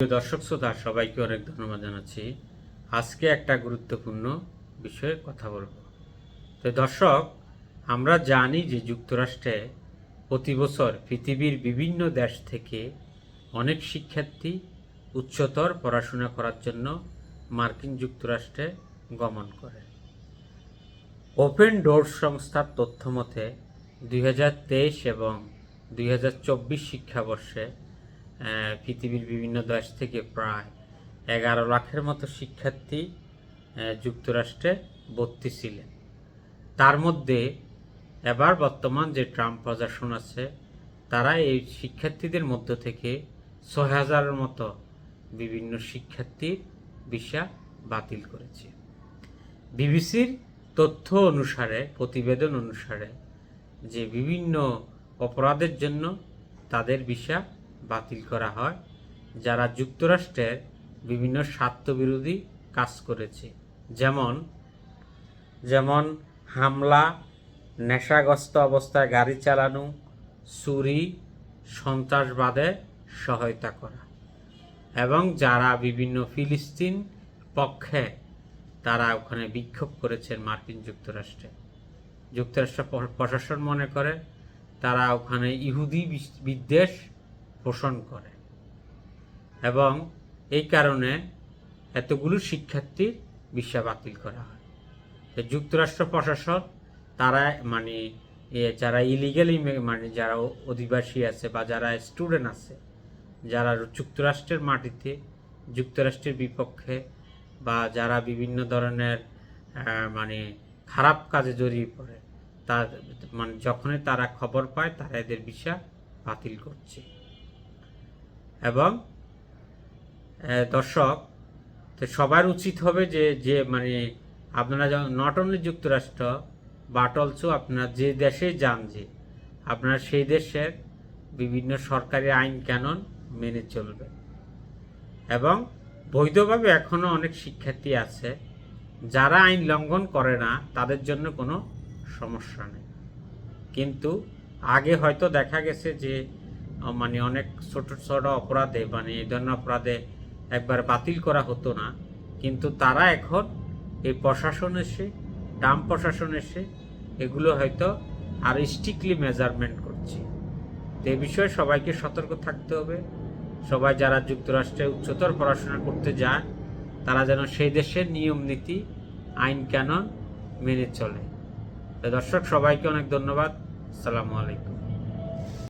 দর্শক শ্রোতা, সবাইকে অনেক ধন্যবাদ জানাচ্ছি। আজকে একটা গুরুত্বপূর্ণ বিষয়ে কথা বলব। তো দর্শক, আমরা জানি যে যুক্তরাষ্ট্রে প্রতি বছর পৃথিবীর বিভিন্ন দেশ থেকে অনেক শিক্ষার্থী উচ্চতর পড়াশোনা করার জন্য মার্কিন যুক্তরাষ্ট্রে গমন করে। ওপেন ডোরস সংস্থার তথ্য মতে দুই হাজার তেইশ এবং দুই হাজার চব্বিশ শিক্ষাবর্ষে পৃথিবীর বিভিন্ন দেশ থেকে প্রায় এগারো লাখের মতো শিক্ষার্থী যুক্তরাষ্ট্রে ভর্তি ছিলেন। তার মধ্যে এবার বর্তমান যে ট্রাম্প প্রশাসন আছে, তারা এই শিক্ষার্থীদের মধ্য থেকে ছয় হাজারের মতো বিভিন্ন শিক্ষার্থীর ভিসা বাতিল করেছে। বিবিসির তথ্য অনুসারে, প্রতিবেদন অনুসারে যে বিভিন্ন অপরাধের জন্য তাদের ভিসা বাতিল করা হয়, যারা যুক্তরাষ্ট্রের বিভিন্ন স্বার্থবিরোধী কাজ করেছে। যেমন যেমন হামলা, নেশাগ্রস্ত অবস্থায় গাড়ি চালানো, চুরি, সন্ত্রাসবাদে সহায়তা করা। এবং যারা বিভিন্ন ফিলিস্তিন পক্ষে তারা ওখানে বিক্ষোভ করেছেন মার্কিন যুক্তরাষ্ট্রে। যুক্তরাষ্ট্র প্রশাসন মনে করে, তারা ওখানে ইহুদি বিদ্বেষ পোষণ করে। এবং এই কারণে এতগুলো শিক্ষার্থীর ভিসা বাতিল করা হয়। তো যুক্তরাষ্ট্র প্রশাসন তারা মানে যারা ইলিগালি মানে যারা অধিবাসী আছে বা যারা স্টুডেন্ট আছে, যারা যুক্তরাষ্ট্রের মাটিতে, যুক্তরাষ্ট্রের বিপক্ষে বা যারা বিভিন্ন ধরনের মানে খারাপ কাজে জড়িয়ে পড়ে, তার মানে যখনই তারা খবর পায়, তারা এদের ভিসা বাতিল করছে। এবং দর্শক, তো সবার উচিত হবে যে যে মানে আপনারা নট অনলি যুক্তরাষ্ট্র বাট অলসো আপনারা যে দেশে যান যে, আপনারা সেই দেশের বিভিন্ন সরকারি আইন কানুন মেনে চলবে। এবং বৈধভাবে এখনও অনেক শিক্ষার্থী আছে, যারা আইন লঙ্ঘন করে না, তাদের জন্য কোনো সমস্যা নেই। কিন্তু আগে হয়তো দেখা গেছে যে মানে অনেক ছোট ছোট অপরাধে মানে এই ধরনের অপরাধে একবার বাতিল করা হতো না। কিন্তু তারা এখন এই প্রশাসন এসে ডাম প্রশাসন এসে এগুলো হয়তো আর স্ট্রিক্টলি মেজারমেন্ট করছে। তো এই বিষয়ে সবাইকে সতর্ক থাকতে হবে। সবাই যারা যুক্তরাষ্ট্রে উচ্চতর পড়াশোনা করতে যায়, তারা যেন সেই দেশের নিয়ম নীতি, আইন কানুন মেনে চলে। দর্শক, সবাইকে অনেক ধন্যবাদ। আসসালামু আলাইকুম।